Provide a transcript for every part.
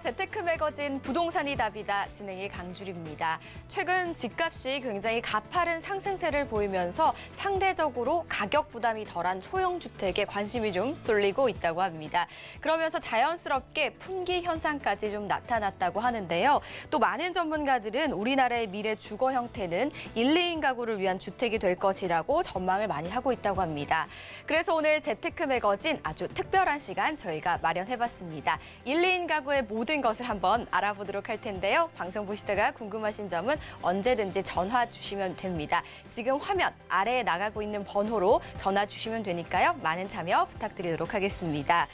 재테크 매거진 부동산이 답이다. 진행의 강주리입니다. 최근 집값이 굉장히 가파른 상승세를 보이면서 상대적으로 가격 부담이 덜한 소형 주택에 관심이 좀 쏠리고 있다고 합니다. 그러면서 자연스럽게 품귀 현상까지 좀 나타났다고 하는데요. 또 많은 전문가들은 우리나라의 미래 주거 형태는 1, 2인 가구를 위한 주택이 될 것이라고 전망을 많이 하고 있다고 합니다. 그래서 오늘 재테크 매거진 아주 특별한 시간 저희가 마련해봤습니다. 1, 2인 가구의 모든 것을 한번 알아보도록 할 텐데요. 방송 보시다가 궁금하신 점은 언제든지 전화 주시면 됩니다. 지금 화면 아래에 나가고 있는 번호로 전화 주시면 되니까요. 많은 참여 부탁드리도록 하겠습니다.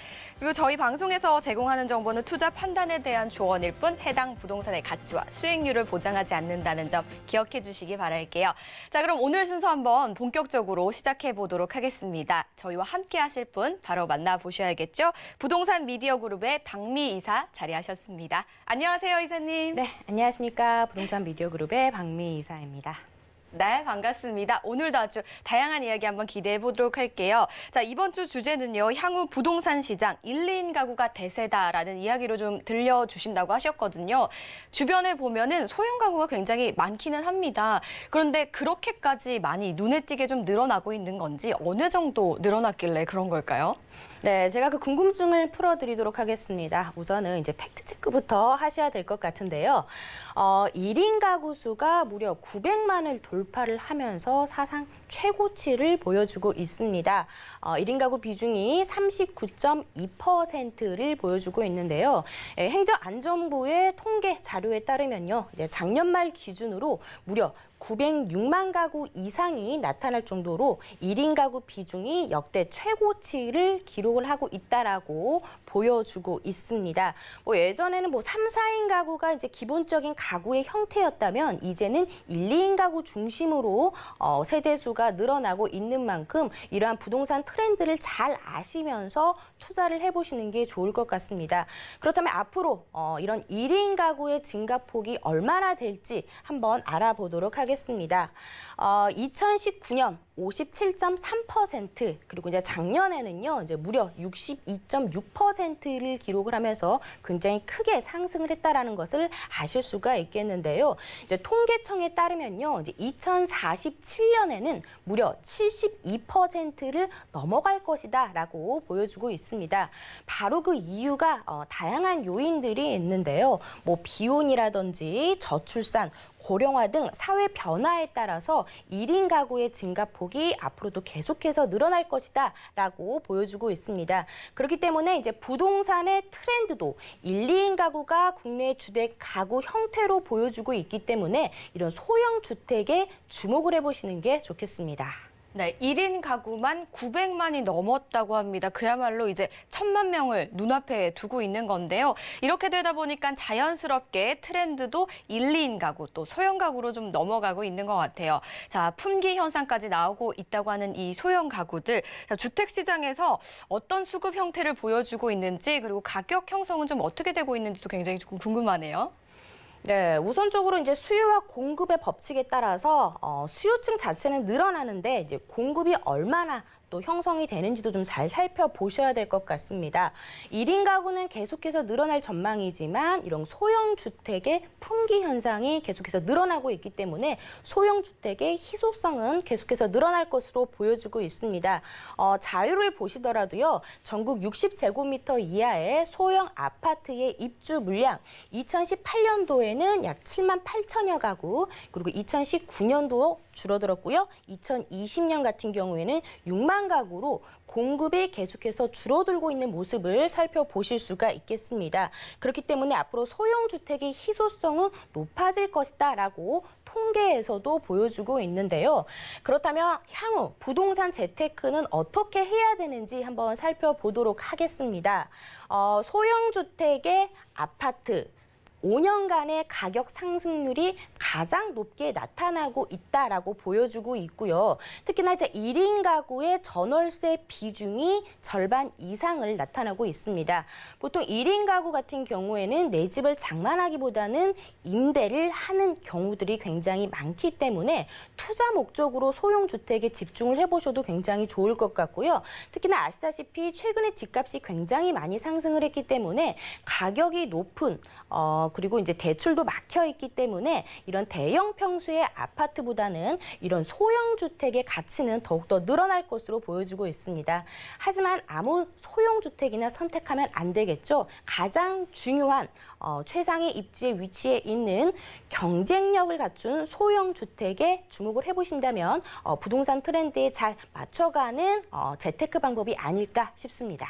그리고 저희 방송에서 제공하는 정보는 투자 판단에 대한 조언일 뿐 해당 부동산의 가치와 수익률을 보장하지 않는다는 점 기억해 주시기 바랄게요. 자, 그럼 오늘 순서 한번 본격적으로 시작해 보도록 하겠습니다. 저희와 함께 하실 분 바로 만나보셔야겠죠. 부동산 미디어 그룹의 박미 이사 자리하셨습니다. 안녕하세요, 이사님. 네, 안녕하십니까. 부동산 미디어 그룹의 박미 이사입니다. 네, 반갑습니다. 오늘도 아주 다양한 이야기 한번 기대해 보도록 할게요. 자, 이번 주 주제는요. 향후 부동산 시장 1, 2인 가구가 대세다라는 이야기로 좀 들려주신다고 하셨거든요. 주변에 보면은 소형 가구가 굉장히 많기는 합니다. 그런데 그렇게까지 많이 눈에 띄게 좀 늘어나고 있는 건지 어느 정도 늘어났길래 그런 걸까요? 네, 제가 그 궁금증을 풀어드리도록 하겠습니다. 우선은 이제 팩트체크부터 하셔야 될 것 같은데요. 어, 1인 가구 수가 무려 900만을 돌파를 하면서 사상 최고치를 보여주고 있습니다. 어, 1인 가구 비중이 39.2%를 보여주고 있는데요. 예, 행정안전부의 통계 자료에 따르면요. 이제 작년 말 기준으로 무려 906만 가구 이상이 나타날 정도로 1인 가구 비중이 역대 최고치를 기록을 하고 있다라고 보여주고 있습니다. 뭐 예전에는 뭐 3, 4인 가구가 이제 기본적인 가구의 형태였다면 이제는 1, 2인 가구 중심으로 어, 세대 수가 늘어나고 있는 만큼 이러한 부동산 트렌드를 잘 아시면서 투자를 해보시는 게 좋을 것 같습니다. 그렇다면 앞으로 어, 이런 1인 가구의 증가폭이 얼마나 될지 한번 알아보도록 하겠습니다. 어, 2019년 57.3% 그리고 이제 작년에는요 이제 무려 62.6%를 기록을 하면서 굉장히 크게 상승을 했다라는 것을 아실 수가 있겠는데요. 이제 통계청에 따르면요 이제 2047년에는 무려 72%를 넘어갈 것이다라고 보여주고 있습니다. 바로 그 이유가 어, 다양한 요인들이 있는데요. 뭐 비혼이라든지 저출산, 고령화 등 사회 변화에 따라서 1인 가구의 증가폭이 앞으로도 계속해서 늘어날 것이다 라고 보여주고 있습니다. 그렇기 때문에 이제 부동산의 트렌드도 1, 2인 가구가 국내 주택 가구 형태로 보여주고 있기 때문에 이런 소형 주택에 주목을 해보시는 게 좋겠습니다. 네, 1인 가구만 900만이 넘었다고 합니다. 그야말로 이제 천만 명을 눈앞에 두고 있는 건데요. 이렇게 되다 보니까 자연스럽게 트렌드도 1, 2인 가구 또 소형 가구로 좀 넘어가고 있는 것 같아요. 자, 품귀 현상까지 나오고 있다고 하는 이 소형 가구들. 자, 주택 시장에서 어떤 수급 형태를 보여주고 있는지 그리고 가격 형성은 좀 어떻게 되고 있는지도 굉장히 조금 궁금하네요. 네, 우선적으로 이제 수요와 공급의 법칙에 따라서 어, 수요층 자체는 늘어나는데 이제 공급이 얼마나 또 형성이 되는지도 좀 잘 살펴보셔야 될 것 같습니다. 1인 가구는 계속해서 늘어날 전망이지만 이런 소형 주택의 품귀 현상이 계속해서 늘어나고 있기 때문에 소형 주택의 희소성은 계속해서 늘어날 것으로 보여지고 있습니다. 어, 자료를 보시더라도요. 전국 60제곱미터 이하의 소형 아파트의 입주 물량 2018년도에는 약 7만 8천여 가구 그리고 2019년도 줄어들었고요. 2020년 같은 경우에는 6만 가구로 공급이 계속해서 줄어들고 있는 모습을 살펴보실 수가 있겠습니다. 그렇기 때문에 앞으로 소형 주택의 희소성은 높아질 것이다라고 통계에서도 보여주고 있는데요. 그렇다면 향후 부동산 재테크는 어떻게 해야 되는지 한번 살펴보도록 하겠습니다. 어, 소형 주택의 아파트 5년간의 가격 상승률이 가장 높게 나타나고 있다라고 보여주고 있고요. 특히나 이제 1인 가구의 전월세 비중이 절반 이상을 나타나고 있습니다. 보통 1인 가구 같은 경우에는 내 집을 장만하기보다는 임대를 하는 경우들이 굉장히 많기 때문에 투자 목적으로 소형 주택에 집중을 해보셔도 굉장히 좋을 것 같고요. 특히나 아시다시피 최근에 집값이 굉장히 많이 상승을 했기 때문에 가격이 높은 어 그리고 이제 대출도 막혀 있기 때문에 이런 대형 평수의 아파트보다는 이런 소형 주택의 가치는 더욱더 늘어날 것으로 보여지고 있습니다. 하지만 아무 소형 주택이나 선택하면 안 되겠죠. 가장 중요한 어, 최상의 입지의 위치에 있는 경쟁력을 갖춘 소형 주택에 주목을 해보신다면 어, 부동산 트렌드에 잘 맞춰가는 어, 재테크 방법이 아닐까 싶습니다.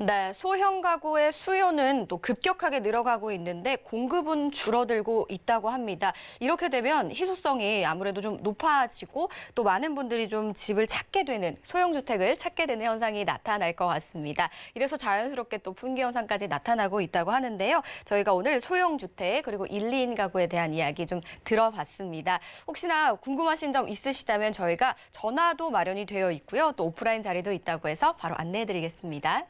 네, 소형 가구의 수요는 또 급격하게 늘어가고 있는데 공급은 줄어들고 있다고 합니다. 이렇게 되면 희소성이 아무래도 좀 높아지고 또 많은 분들이 좀 집을 찾게 되는 소형 주택을 찾게 되는 현상이 나타날 것 같습니다. 이래서 자연스럽게 또 분기 현상까지 나타나고 있다고 하는데요. 저희가 오늘 소형 주택 그리고 1, 2인 가구에 대한 이야기 좀 들어봤습니다. 혹시나 궁금하신 점 있으시다면 저희가 전화도 마련이 되어 있고요. 또 오프라인 자리도 있다고 해서 바로 안내해 드리겠습니다.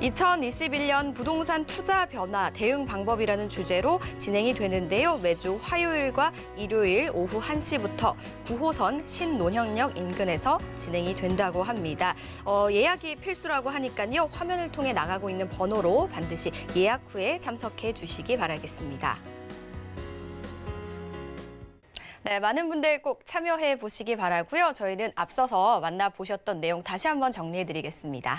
2021년 부동산 투자 변화 대응 방법이라는 주제로 진행이 되는데요. 매주 화요일과 일요일 오후 1시부터 9호선 신논현역 인근에서 진행이 된다고 합니다. 어, 예약이 필수라고 하니까요. 화면을 통해 나가고 있는 번호로 반드시 예약 후에 참석해 주시기 바라겠습니다. 네, 많은 분들 꼭 참여해 보시기 바라고요. 저희는 앞서서 만나보셨던 내용 다시 한번 정리해 드리겠습니다.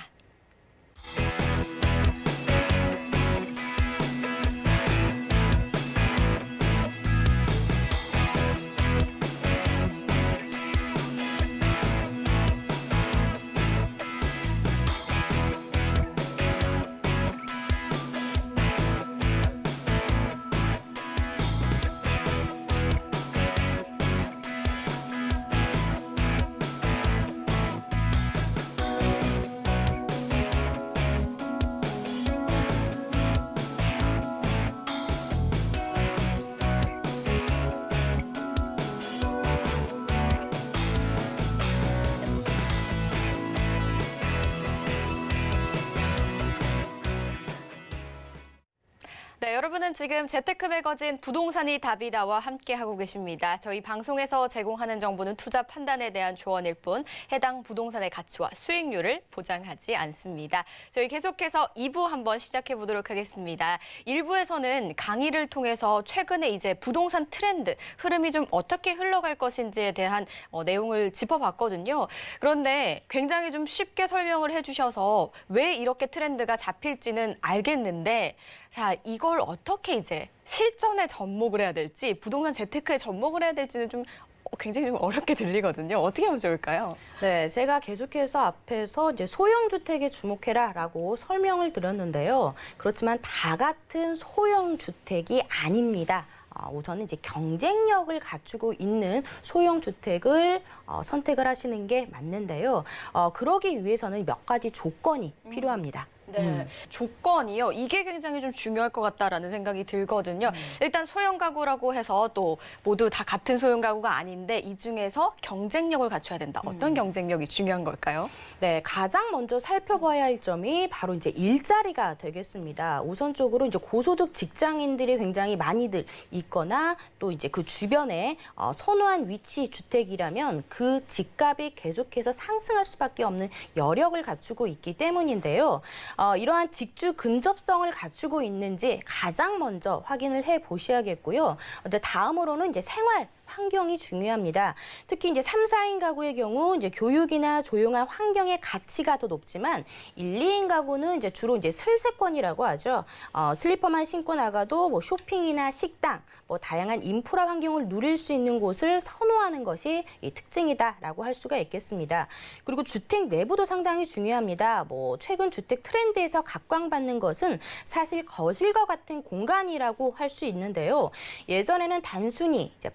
여러분은 지금 재테크 매거진 부동산이 답이다와 함께하고 계십니다. 저희 방송에서 제공하는 정보는 투자 판단에 대한 조언일 뿐 해당 부동산의 가치와 수익률을 보장하지 않습니다. 저희 계속해서 2부 한번 시작해 보도록 하겠습니다. 1부에서는 강의를 통해서 최근에 이제 부동산 트렌드, 흐름이 좀 어떻게 흘러갈 것인지에 대한 어, 내용을 짚어봤거든요. 그런데 굉장히 좀 쉽게 설명을 해주셔서 왜 이렇게 트렌드가 잡힐지는 알겠는데 자, 이걸 어떻게 이제 실전에 접목을 해야 될지, 부동산 재테크에 접목을 해야 될지는 좀 어, 굉장히 좀 어렵게 들리거든요. 어떻게 하면 좋을까요? 네, 제가 계속해서 앞에서 이제 소형 주택에 주목해라라고 설명을 드렸는데요. 그렇지만 다 같은 소형 주택이 아닙니다. 어, 우선은 이제 경쟁력을 갖추고 있는 소형 주택을 어, 선택을 하시는 게 맞는데요. 어, 그러기 위해서는 몇 가지 조건이 필요합니다. 네. 조건이요. 이게 굉장히 좀 중요할 것 같다라는 생각이 들거든요. 일단 소형 가구라고 해서 또 모두 다 같은 소형 가구가 아닌데 이 중에서 경쟁력을 갖춰야 된다. 어떤 경쟁력이 중요한 걸까요? 네, 가장 먼저 살펴봐야 할 점이 바로 이제 일자리가 되겠습니다. 우선적으로 이제 고소득 직장인들이 굉장히 많이들 있거나 또 이제 그 주변에 어, 선호한 위치 주택이라면 그 집값이 계속해서 상승할 수밖에 없는 여력을 갖추고 있기 때문인데요. 어, 이러한 직주 근접성을 갖추고 있는지 가장 먼저 확인을 해 보셔야겠고요. 다음으로는 이제 생활 환경이 중요합니다. 특히 이제 3, 4인 가구의 경우 이제 교육이나 조용한 환경의 가치가 더 높지만 1, 2인 가구는 이제 주로 이제 슬세권이라고 하죠. 어, 슬리퍼만 신고 나가도 뭐 쇼핑이나 식당, 뭐 다양한 인프라 환경을 누릴 수 있는 곳을 선호하는 것이 이 특징이다라고 할 수가 있겠습니다. 그리고 주택 내부도 상당히 중요합니다. 뭐 최근 주택 트렌드에서 각광받는 것은 사실 거실과 같은 공간이라고 할 수 있는데요. 예전에는 단순히 이제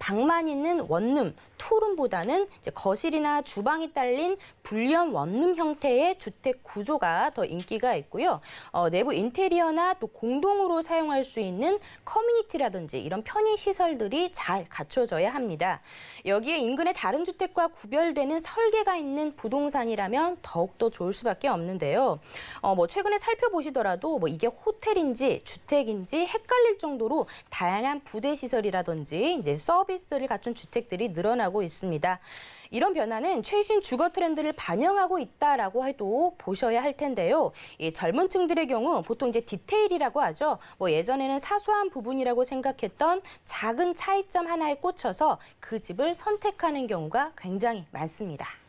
방만 있는 원룸, 투룸보다는 거실이나 주방이 딸린 불리형 원룸 형태의 주택 구조가 더 인기가 있고요. 어, 내부 인테리어나 또 공동으로 사용할 수 있는 커뮤니티라든지 이런 편의 시설들이 잘 갖춰져야 합니다. 여기에 인근의 다른 주택과 구별되는 설계가 있는 부동산이라면 더욱더 좋을 수밖에 없는데요. 어, 뭐 최근에 살펴보시더라도 뭐 이게 호텔인지 주택인지 헷갈릴 정도로 다양한 부대 시설이라든지 이제 서비스를 갖춘 주택들이 늘어나고 있습니다. 이런 변화는 최신 주거 트렌드를 반영하고 있다라고 해도 보셔야 할 텐데요. 이 젊은 층들의 경우 보통 이제 디테일이라고 하죠. 뭐 예전에는 사소한 부분이라고 생각했던 작은 차이점 하나에 꽂혀서 그 집을 선택하는 경우가 굉장히 많습니다.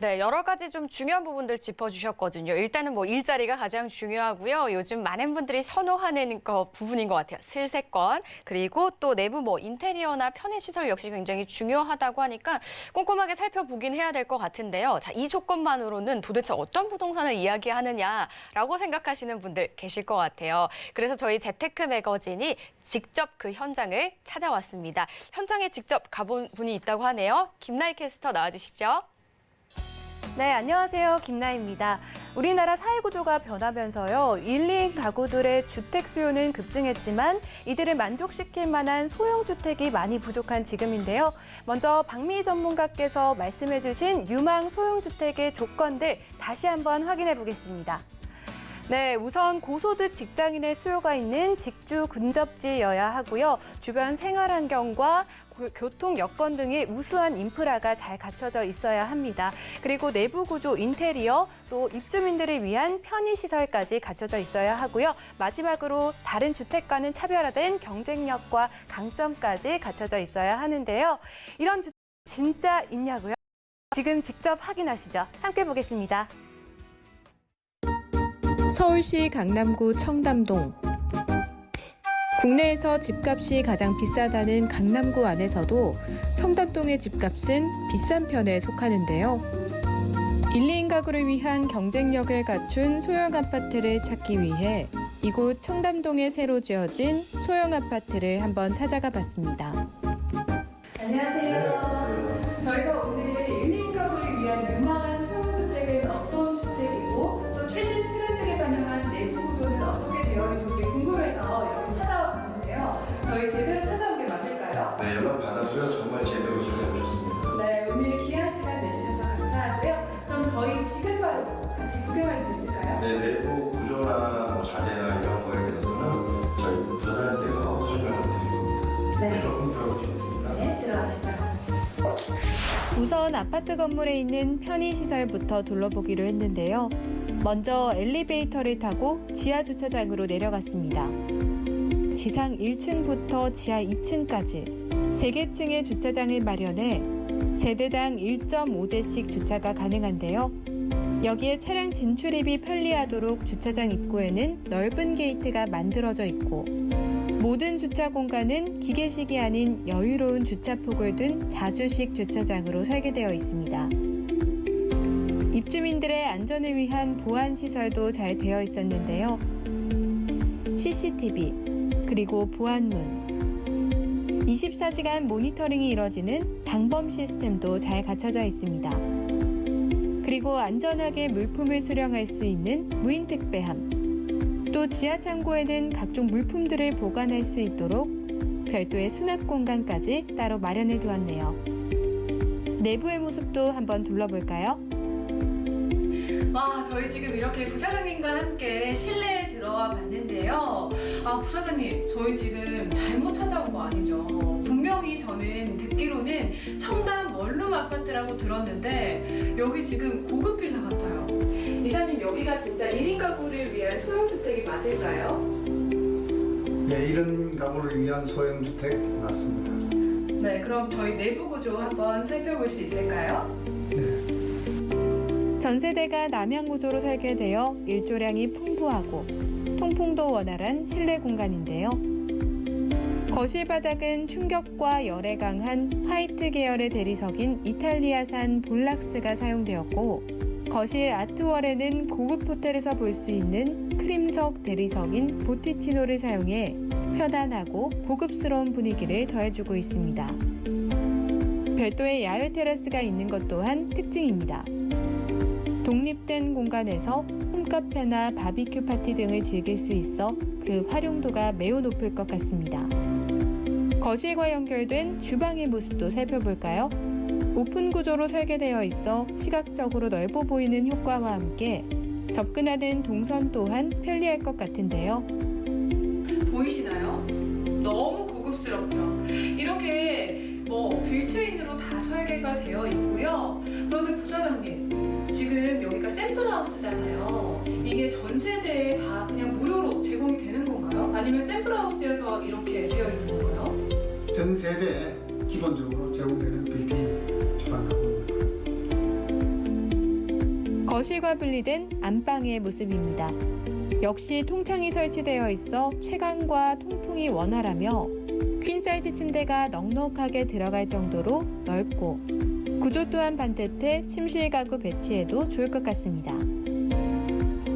네, 여러 가지 좀 중요한 부분들 짚어주셨거든요. 일단은 뭐 일자리가 가장 중요하고요. 요즘 많은 분들이 선호하는 거 부분인 것 같아요. 슬세권 그리고 또 내부 뭐 인테리어나 편의시설 역시 굉장히 중요하다고 하니까 꼼꼼하게 살펴보긴 해야 될 것 같은데요. 자, 이 조건만으로는 도대체 어떤 부동산을 이야기하느냐라고 생각하시는 분들 계실 것 같아요. 그래서 저희 재테크 매거진이 직접 그 현장을 찾아왔습니다. 현장에 직접 가본 분이 있다고 하네요. 김나희 캐스터 나와주시죠. 네, 안녕하세요. 김나입니다. 우리나라 사회 구조가 변하면서요. 1, 2인 가구들의 주택 수요는 급증했지만 이들을 만족시킬 만한 소형 주택이 많이 부족한 지금인데요. 먼저 박미 전문가께서 말씀해 주신 유망 소형 주택의 조건들 다시 한번 확인해 보겠습니다. 네, 우선 고소득 직장인의 수요가 있는 직주 근접지여야 하고요. 주변 생활 환경과 고- 교통 여건 등의 우수한 인프라가 잘 갖춰져 있어야 합니다. 그리고 내부 구조 인테리어 또 입주민들을 위한 편의 시설까지 갖춰져 있어야 하고요. 마지막으로 다른 주택과는 차별화된 경쟁력과 강점까지 갖춰져 있어야 하는데요. 이런 주택 진짜 있냐고요? 지금 직접 확인하시죠. 함께 보겠습니다. 서울시 강남구 청담동. 국내에서 집값이 가장 비싸다는 강남구 안에서도 청담동의 집값은 비싼 편에 속하는데요. 1, 2인 가구를 위한 경쟁력을 갖춘 소형 아파트를 찾기 위해 이곳 청담동에 새로 지어진 소형 아파트를 한번 찾아가 봤습니다. 안녕하세요. 저희가 오늘 저희 제대로 찾아온 게 맞을까요? 네, 연락 받았고요. 정말 제대로 준비해주셨습니다. 네, 오늘 귀한 시간 내주셔서 감사하고요. 그럼 저희 지금 바로 같이 구경할 수 있을까요? 네, 내부 구조나 뭐 자재나 이런 거에 대해서는 저희 부사장님께서 설명을 드릴 겁니다. 네. 조금 들어보시겠습니다. 네, 들어가시죠. 우선 아파트 건물에 있는 편의시설부터 둘러보기로 했는데요. 먼저 엘리베이터를 타고 지하 주차장으로 내려갔습니다. 지상 1층부터 지하 2층까지 3개 층의 주차장을 마련해 세대당 1.5대씩 주차가 가능한데요. 여기에 차량 진출입이 편리하도록 주차장 입구에는 넓은 게이트가 만들어져 있고 모든 주차 공간은 기계식이 아닌 여유로운 주차폭을 둔 자주식 주차장으로 설계되어 있습니다. 입주민들의 안전을 위한 보안 시설도 잘 되어 있었는데요. CCTV, 그리고 보안문, 24시간 모니터링이 이뤄지는 방범 시스템도 잘 갖춰져 있습니다. 그리고 안전하게 물품을 수령할 수 있는 무인 택배함, 또 지하 창고에는 각종 물품들을 보관할 수 있도록 별도의 수납 공간까지 따로 마련해 두었네요. 내부의 모습도 한번 둘러볼까요? 와, 저희 지금 이렇게 부사장님과 함께 실내에 들어와 봤는데요. 아, 부사장님, 저희 지금 잘못 찾아온 거 아니죠? 분명히 저는 듣기로는 청담 원룸 아파트라고 들었는데 여기 지금 고급 빌라 같아요. 이사님, 여기가 진짜 1인 가구를 위한 소형주택이 맞을까요? 네, 이런 가구를 위한 소형 주택 맞습니다. 네, 그럼 저희 내부 구조 한번 살펴볼 수 있을까요? 전세대가 남향 구조로 설계되어 일조량이 풍부하고 통풍도 원활한 실내 공간인데요. 거실 바닥은 충격과 열에 강한 화이트 계열의 대리석인 이탈리아산 볼락스가 사용되었고 거실 아트월에는 고급 호텔에서 볼 수 있는 크림석 대리석인 보티치노를 사용해 편안하고 고급스러운 분위기를 더해주고 있습니다. 별도의 야외 테라스가 있는 것 또한 특징입니다. 독립된 공간에서 홈카페나 바비큐 파티 등을 즐길 수 있어 그 활용도가 매우 높을 것 같습니다. 거실과 연결된 주방의 모습도 살펴볼까요? 오픈 구조로 설계되어 있어 시각적으로 넓어 보이는 효과와 함께 접근하는 동선 또한 편리할 것 같은데요. 보이시나요? 너무 고급스럽죠. 이렇게 뭐 빌트인으로 다 설계가 되어 있고요. 그런데 부사장님, 지금 여기가 샘플하우스잖아요. 이게 전 세대에 다 그냥 무료로 제공이 되는 건가요? 아니면 샘플하우스여서 이렇게 되어 있는 건가요? 전 세대에 기본적으로 제공되는 빌트인 주방 가구입니다. 거실과 분리된 안방의 모습입니다. 역시 통창이 설치되어 있어 채광과 통풍이 원활하며 퀸 사이즈 침대가 넉넉하게 들어갈 정도로 넓고 구조 또한 반듯해 침실 가구 배치에도 좋을 것 같습니다.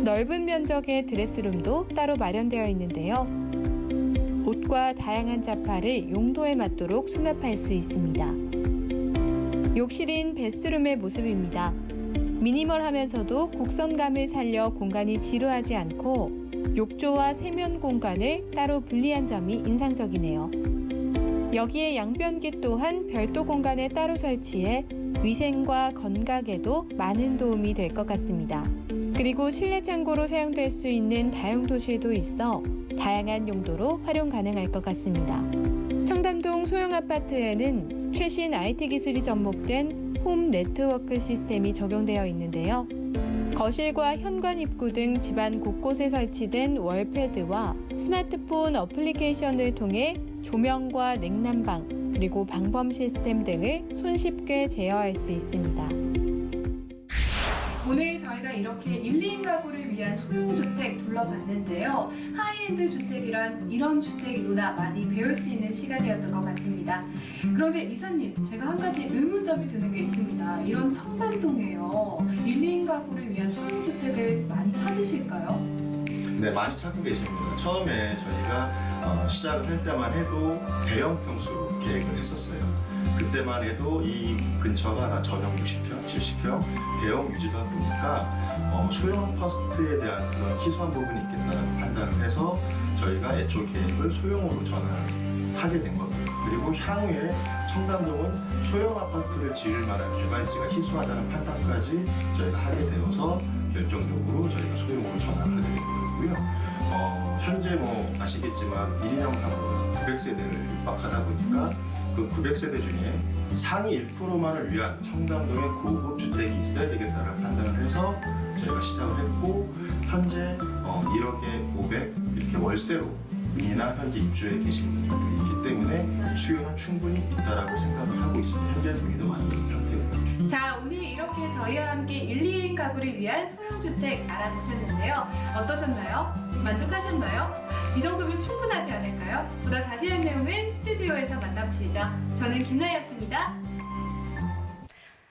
넓은 면적의 드레스룸도 따로 마련되어 있는데요. 옷과 다양한 자파를 용도에 맞도록 수납할 수 있습니다. 욕실인 베스룸의 모습입니다. 미니멀하면서도 곡선감을 살려 공간이 지루하지 않고 욕조와 세면 공간을 따로 분리한 점이 인상적이네요. 여기에 양변기 또한 별도 공간에 따로 설치해 위생과 건강에도 많은 도움이 될 것 같습니다. 그리고 실내 창고로 사용될 수 있는 다용 도실도 있어 다양한 용도로 활용 가능할 것 같습니다. 청담동 소형 아파트에는 최신 IT 기술이 접목된 홈 네트워크 시스템이 적용되어 있는데요. 거실과 현관 입구 등 집안 곳곳에 설치된 월패드와 스마트폰 어플리케이션을 통해 조명과 냉난방 그리고 방범 시스템 등을 손쉽게 제어할 수 있습니다. 오늘 저희가 이렇게 1, 2인 가구를 위한 소형 주택 둘러봤는데요. 하이엔드 주택이란 이런 주택이구나 많이 배울 수 있는 시간이었던 것 같습니다. 그런데 이사님, 제가 한 가지 의문점이 드는 게 있습니다. 이런 청담동에요. 1, 2인 가구를 위한 소형 주택을 많이 찾으실까요? 네, 많이 찾고 계십니다. 처음에 저희가 어, 시작을 할 때만 해도 대형 평수로 계획을 했었어요. 그때만 해도 이 근처가 다 전용 60평, 70평 대형 위주다 보니까 어, 소형 아파트에 대한 그런 희소한 부분이 있겠다는 판단을 해서 저희가 애초 계획을 소형으로 전환하게 된 겁니다. 그리고 향후에 청담동은 소형 아파트를 지을 만한 개발지가 희소하다는 판단까지 저희가 하게 되어서 결정적으로 저희가 소형으로 전환하게 된 거고요. 어, 현재 뭐 아시겠지만 1인용 가구가 900세대를 육박하다 보니까 그 900세대 중에 상위 1%만을 위한 청담동의 고급 주택이 있어야 되겠다는 판단을 해서 저희가 시작을 했고 현재 어, 1억에 500 이렇게 월세로 이나 현재 입주해 계신 분들이 있기 때문에 수요는 충분히 있다라고 생각을 하고 있습니다. 현재 분위도 많이 상태입니다. 자, 오늘 이렇게 저희와 함께 1, 2인 가구를 위한 소형주택 알아보셨는데요. 어떠셨나요? 만족하셨나요? 이 정도면 충분하지 않을까요? 보다 자세한 내용은 스튜디오에서 만나보시죠. 저는 김나였습니다.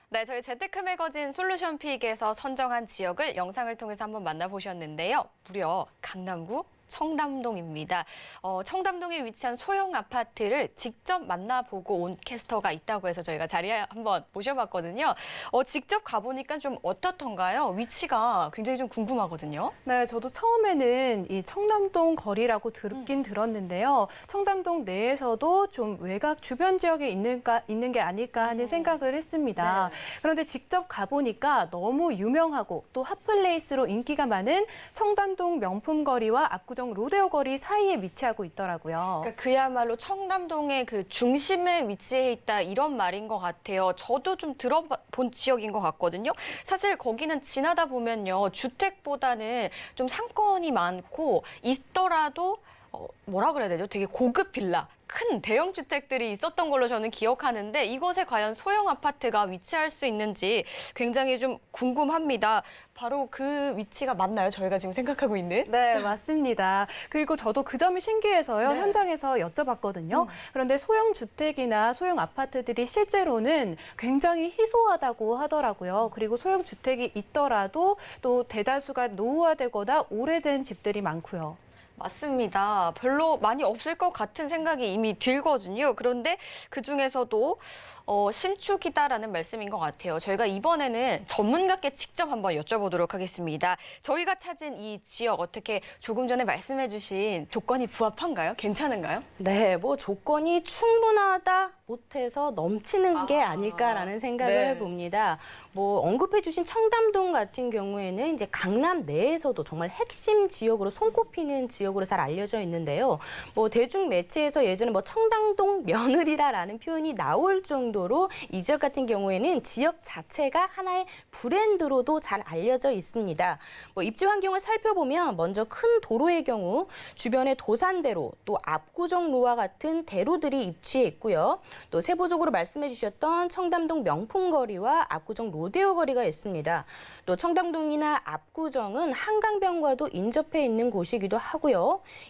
네, 저희 재테크 매거진 솔루션 픽에서 선정한 지역을 영상을 통해서 한번 만나보셨는데요. 무려 강남구 청담동입니다. 어, 청담동에 위치한 소형 아파트를 직접 만나보고 온 캐스터가 있다고 해서 저희가 자리에 한번 모셔봤거든요. 어, 직접 가보니까 좀 어떻던가요? 위치가 굉장히 좀 궁금하거든요. 네, 저도 처음에는 이 청담동 거리라고 듣긴 들었는데요. 청담동 내에서도 좀 외곽 주변 지역에 있는가, 있는 게 아닐까 하는 생각을 했습니다. 그런데 직접 가보니까 너무 유명하고 또 핫플레이스로 인기가 많은 청담동 명품 거리와 압구정 로데오 거리 사이에 위치하고 있더라고요. 그러니까 그야말로 청담동의 그 중심에 위치해 있다 이런 말인 것 같아요. 저도 좀 들어본 지역인 것 같거든요. 사실 거기는 지나다 보면요 주택보다는 좀 상권이 많고 있더라도 어, 뭐라 그래야 되죠? 되게 고급 빌라. 큰 대형 주택들이 있었던 걸로 저는 기억하는데 이곳에 과연 소형 아파트가 위치할 수 있는지 굉장히 좀 궁금합니다. 바로 그 위치가 맞나요? 저희가 지금 생각하고 있는? 네, 맞습니다. 그리고 저도 그 점이 신기해서요. 네. 현장에서 여쭤봤거든요. 그런데 소형 주택이나 소형 아파트들이 실제로는 굉장히 희소하다고 하더라고요. 그리고 소형 주택이 있더라도 또 대다수가 노후화되거나 오래된 집들이 많고요. 맞습니다. 별로 많이 없을 것 같은 생각이 이미 들거든요. 그런데 그 중에서도 어, 신축이다라는 말씀인 것 같아요. 저희가 이번에는 전문가께 직접 한번 여쭤보도록 하겠습니다. 저희가 찾은 이 지역 어떻게 조금 전에 말씀해주신 조건이 부합한가요? 괜찮은가요? 네, 뭐 조건이 충분하다 못해서 넘치는 게 아, 아닐까라는 생각을 네. 해봅니다. 뭐 언급해주신 청담동 같은 경우에는 이제 강남 내에서도 정말 핵심 지역으로 손꼽히는 지역 으로 잘 알려져 있는데요. 뭐 대중 매체에서 예전에 뭐 청담동 며느리라라는 표현이 나올 정도로 이 지역 같은 경우에는 지역 자체가 하나의 브랜드로도 잘 알려져 있습니다. 뭐 입지 환경을 살펴보면 먼저 큰 도로의 경우 주변에 도산대로 또 압구정로와 같은 대로들이 입지해 있고요. 또 세부적으로 말씀해 주셨던 청담동 명품거리와 압구정 로데오 거리가 있습니다. 또 청담동이나 압구정은 한강변과도 인접해 있는 곳이기도 하고요.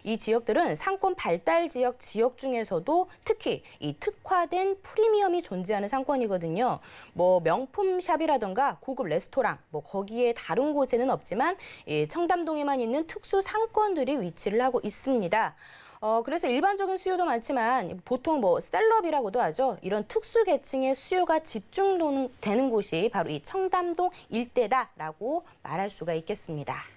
이 지역들은 상권 발달 지역 지역 중에서도 특히 이 특화된 프리미엄이 존재하는 상권이거든요. 뭐 명품 샵이라던가 고급 레스토랑 뭐 거기에 다른 곳에는 없지만 이 청담동에만 있는 특수 상권들이 위치를 하고 있습니다. 어, 그래서 일반적인 수요도 많지만 보통 뭐 셀럽이라고도 하죠. 이런 특수 계층의 수요가 집중되는 곳이 바로 이 청담동 일대다라고 말할 수가 있겠습니다.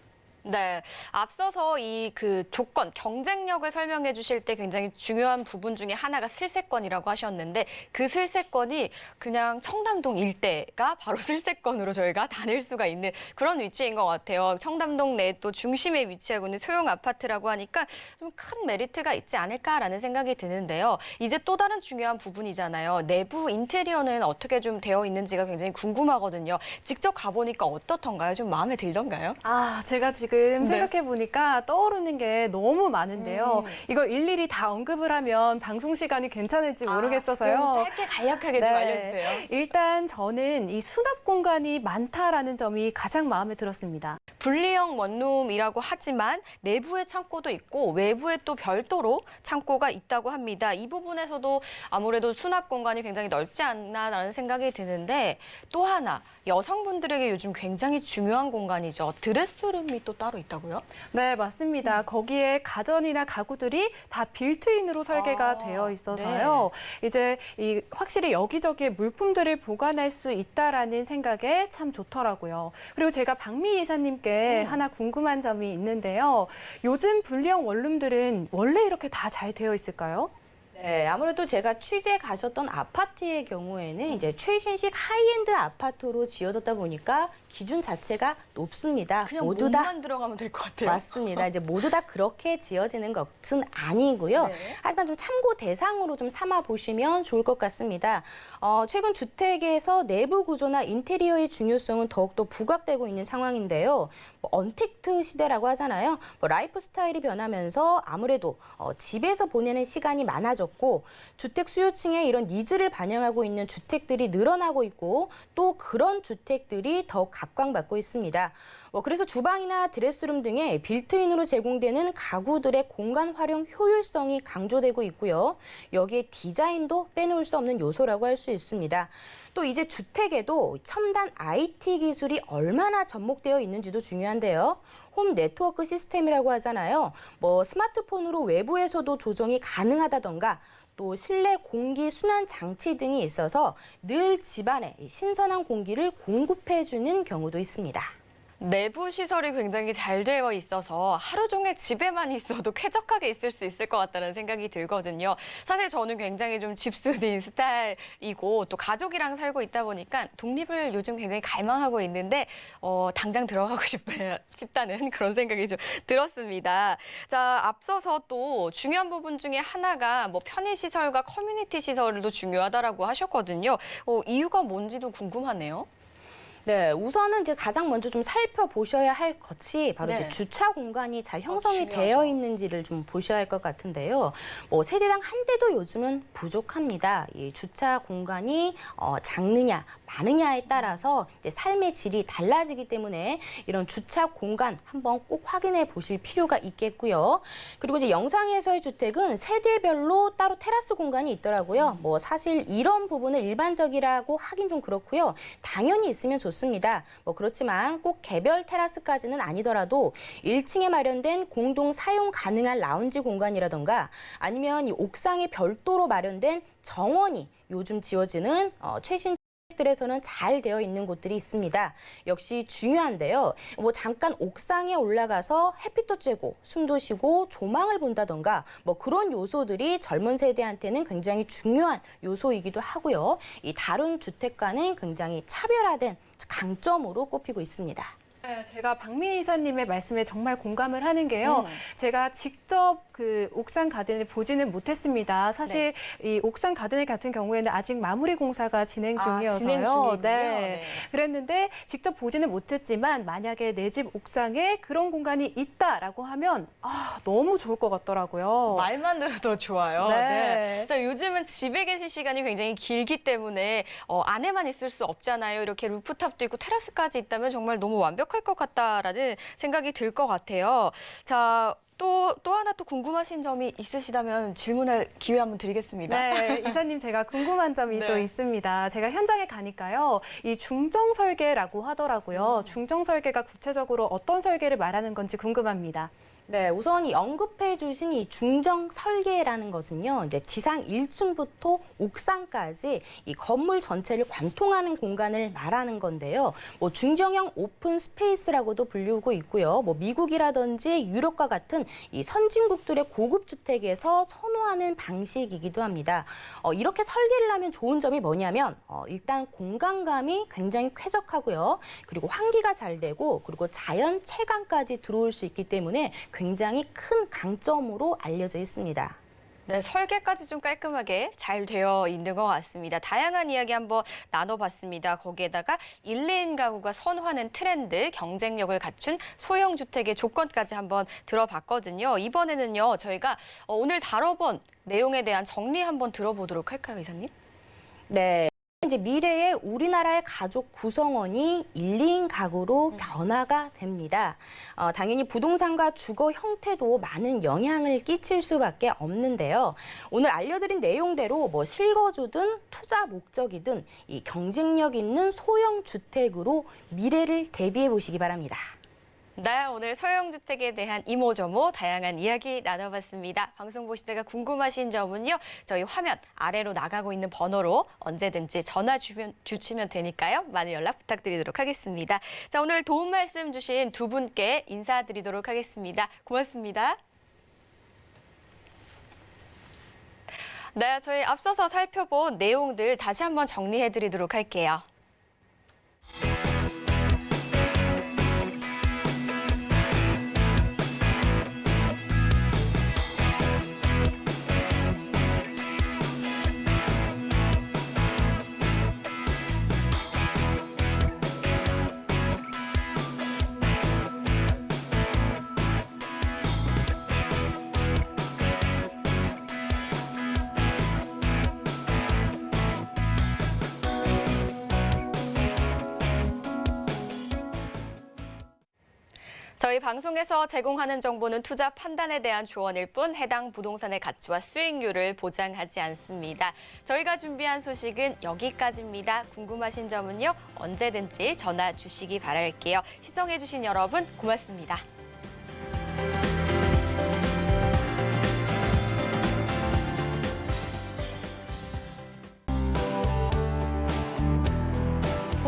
네, 앞서서 이 그 조건, 경쟁력을 설명해 주실 때 굉장히 중요한 부분 중에 하나가 슬세권이라고 하셨는데 그 슬세권이 그냥 청담동 일대가 바로 슬세권으로 저희가 다닐 수가 있는 그런 위치인 것 같아요. 청담동 내 또 중심에 위치하고 있는 소형 아파트라고 하니까 좀 큰 메리트가 있지 않을까라는 생각이 드는데요. 이제 또 다른 중요한 부분이잖아요. 내부 인테리어는 어떻게 좀 되어 있는지가 굉장히 궁금하거든요. 직접 가보니까 어떻던가요? 좀 마음에 들던가요? 아, 제가 지금 네. 생각해 보니까 떠오르는 게 너무 많은데요. 음. 이걸 일일이 다 언급을 하면 방송 시간이 괜찮을지 모르겠어서요. 아, 짧게 간략하게 좀 네. 알려주세요. 일단 저는 이 수납 공간이 많다라는 점이 가장 마음에 들었습니다. 분리형 원룸이라고 하지만 내부에 창고도 있고 외부에 또 별도로 창고가 있다고 합니다. 이 부분에서도 아무래도 수납 공간이 굉장히 넓지 않나라는 생각이 드는데 또 하나 여성분들에게 요즘 굉장히 중요한 공간이죠. 드레스룸이 또 따로 있다고요? 네, 맞습니다. 거기에 가전이나 가구들이 다 빌트인으로 설계가 아, 되어 있어서요. 이제 이 확실히 여기저기에 물품들을 보관할 수 있다라는 생각에 참 좋더라고요. 그리고 제가 박미 이사님께 하나 궁금한 점이 있는데요. 요즘 분리형 원룸들은 원래 이렇게 다 잘 되어 있을까요? 네, 아무래도 제가 취재 가셨던 아파트의 경우에는 이제 최신식 하이엔드 아파트로 지어졌다 보니까 기준 자체가 높습니다. 그냥 모두 다 몸만 들어가면 될 것 같아요. 맞습니다. 이제 모두 다 그렇게 지어지는 것은 아니고요. 네. 하지만 좀 참고 대상으로 좀 삼아 보시면 좋을 것 같습니다. 어, 최근 주택에서 내부 구조나 인테리어의 중요성은 더욱더 부각되고 있는 상황인데요. 뭐 언택트 시대라고 하잖아요. 뭐 라이프 스타일이 변하면서 아무래도 어, 집에서 보내는 시간이 많아 졌고 주택 수요층의 이런 니즈를 반영하고 있는 주택들이 늘어나고 있고 또 그런 주택들이 더욱 각광받고 있습니다. 뭐 그래서 주방이나 드레스룸 등의 빌트인으로 제공되는 가구들의 공간 활용 효율성이 강조되고 있고요. 여기에 디자인도 빼놓을 수 없는 요소라고 할 수 있습니다. 또 이제 주택에도 첨단 IT 기술이 얼마나 접목되어 있는지도 중요한데요. 홈 네트워크 시스템이라고 하잖아요. 뭐 스마트폰으로 외부에서도 조정이 가능하다던가 또 실내 공기 순환 장치 등이 있어서 늘 집안에 신선한 공기를 공급해주는 경우도 있습니다. 내부 시설이 굉장히 잘 되어 있어서 하루 종일 집에만 있어도 쾌적하게 있을 수 있을 것 같다는 생각이 들거든요. 사실 저는 굉장히 좀 집순인 스타일이고 또 가족이랑 살고 있다 보니까 독립을 요즘 굉장히 갈망하고 있는데 어, 당장 들어가고 싶어요, 싶다는 그런 생각이 좀 들었습니다. 자, 앞서서 또 중요한 부분 중에 하나가 뭐 편의 시설과 커뮤니티 시설도 중요하다라고 하셨거든요. 어, 이유가 뭔지도 궁금하네요. 네, 우선은 이제 가장 먼저 좀 살펴보셔야 할 것이 바로 네. 이제 주차 공간이 잘 형성이 중요하죠. 되어 있는지를 좀 보셔야 할 것 같은데요. 뭐 세대당 한 대도 요즘은 부족합니다. 이 주차 공간이 어, 작느냐, 많으냐에 따라서 삶의 질이 달라지기 때문에 이런 주차 공간 한번 꼭 확인해 보실 필요가 있겠고요. 그리고 이제 영상에서의 주택은 세대별로 따로 테라스 공간이 있더라고요. 뭐 사실 이런 부분은 일반적이라고 하긴 좀 그렇고요. 당연히 있으면. 좋습니다. 뭐 그렇지만 꼭 개별 테라스까지는 아니더라도 1층에 마련된 공동 사용 가능한 라운지 공간이라던가 아니면 이 옥상에 별도로 마련된 정원이 요즘 지어지는 어, 최신 들에서는 잘 되어 있는 곳들이 있습니다. 역시 중요한데요. 뭐 잠깐 옥상에 올라가서 햇빛도 쬐고 숨도 쉬고 조망을 본다던가 뭐 그런 요소들이 젊은 세대한테는 굉장히 중요한 요소이기도 하고요. 이 다른 주택과는 굉장히 차별화된 강점으로 꼽히고 있습니다. 네, 제가 박미 이사님의 말씀에 정말 공감을 하는 게요. 제가 직접 그 옥상 가든을 보지는 못했습니다. 사실 이 옥상 가든 같은 경우에는 아직 마무리 공사가 진행 아, 중이어서요. 진행 중이군요. 네. 네. 그랬는데 직접 보지는 못했지만 만약에 내 집 옥상에 그런 공간이 있다라고 하면 아, 너무 좋을 것 같더라고요. 말만 들어도 좋아요. 네. 자, 요즘은 집에 계신 시간이 굉장히 길기 때문에 어, 안에만 있을 수 없잖아요. 이렇게 루프탑도 있고 테라스까지 있다면 정말 너무 완벽할 것 같다라는 생각이 들 것 같아요. 자, 또, 또 하나 또 궁금하신 점이 있으시다면 질문할 기회 한번 드리겠습니다. 네, 이사님 제가 궁금한 점이 네. 또 있습니다. 제가 현장에 가니까요, 이 중정 설계라고 하더라고요. 중정 설계가 구체적으로 어떤 설계를 말하는 건지 궁금합니다. 네, 우선 이 언급해 주신 이 중정 설계라는 것은요, 이제 지상 1층부터 옥상까지 이 건물 전체를 관통하는 공간을 말하는 건데요. 뭐 중정형 오픈 스페이스라고도 불리우고 있고요. 뭐 미국이라든지 유럽과 같은 이 선진국들의 고급 주택에서 선호하는 방식이기도 합니다. 어, 이렇게 설계를 하면 좋은 점이 뭐냐면 어, 일단 공간감이 굉장히 쾌적하고요. 그리고 환기가 잘 되고 그리고 자연 채광까지 들어올 수 있기 때문에 굉장히 큰 강점으로 알려져 있습니다. 네, 설계까지 좀 깔끔하게 잘 되어 있는 것 같습니다. 다양한 이야기 한번 나눠봤습니다. 거기에다가 1, 2인 가구가 선호하는 트렌드, 경쟁력을 갖춘 소형 주택의 조건까지 한번 들어봤거든요. 이번에는요, 저희가 어, 오늘 다뤄본 내용에 대한 정리 한번 들어보도록 할까요, 이사님? 네. 이제 미래의 우리나라의 가족 구성원이 1, 2인 가구로 변화가 됩니다. 어, 당연히 부동산과 주거 형태도 많은 영향을 끼칠 수밖에 없는데요. 오늘 알려드린 내용대로 뭐 실거주든 투자 목적이든 이 경쟁력 있는 소형 주택으로 미래를 대비해 보시기 바랍니다. 네, 오늘 소형주택에 대한 이모저모 다양한 이야기 나눠봤습니다. 방송 보시다가 궁금하신 점은요, 저희 화면 아래로 나가고 있는 번호로 언제든지 전화 주면, 주시면 되니까요. 많은 연락 부탁드리도록 하겠습니다. 자, 오늘 도움 말씀 주신 두 분께 인사드리도록 하겠습니다. 고맙습니다. 네, 저희 앞서서 살펴본 내용들 다시 한번 정리해드리도록 할게요. 저희 방송에서 제공하는 정보는 투자 판단에 대한 조언일 뿐 해당 부동산의 가치와 수익률을 보장하지 않습니다. 저희가 준비한 소식은 여기까지입니다. 궁금하신 점은요, 언제든지 전화 주시기 바랄게요. 시청해주신 여러분, 고맙습니다.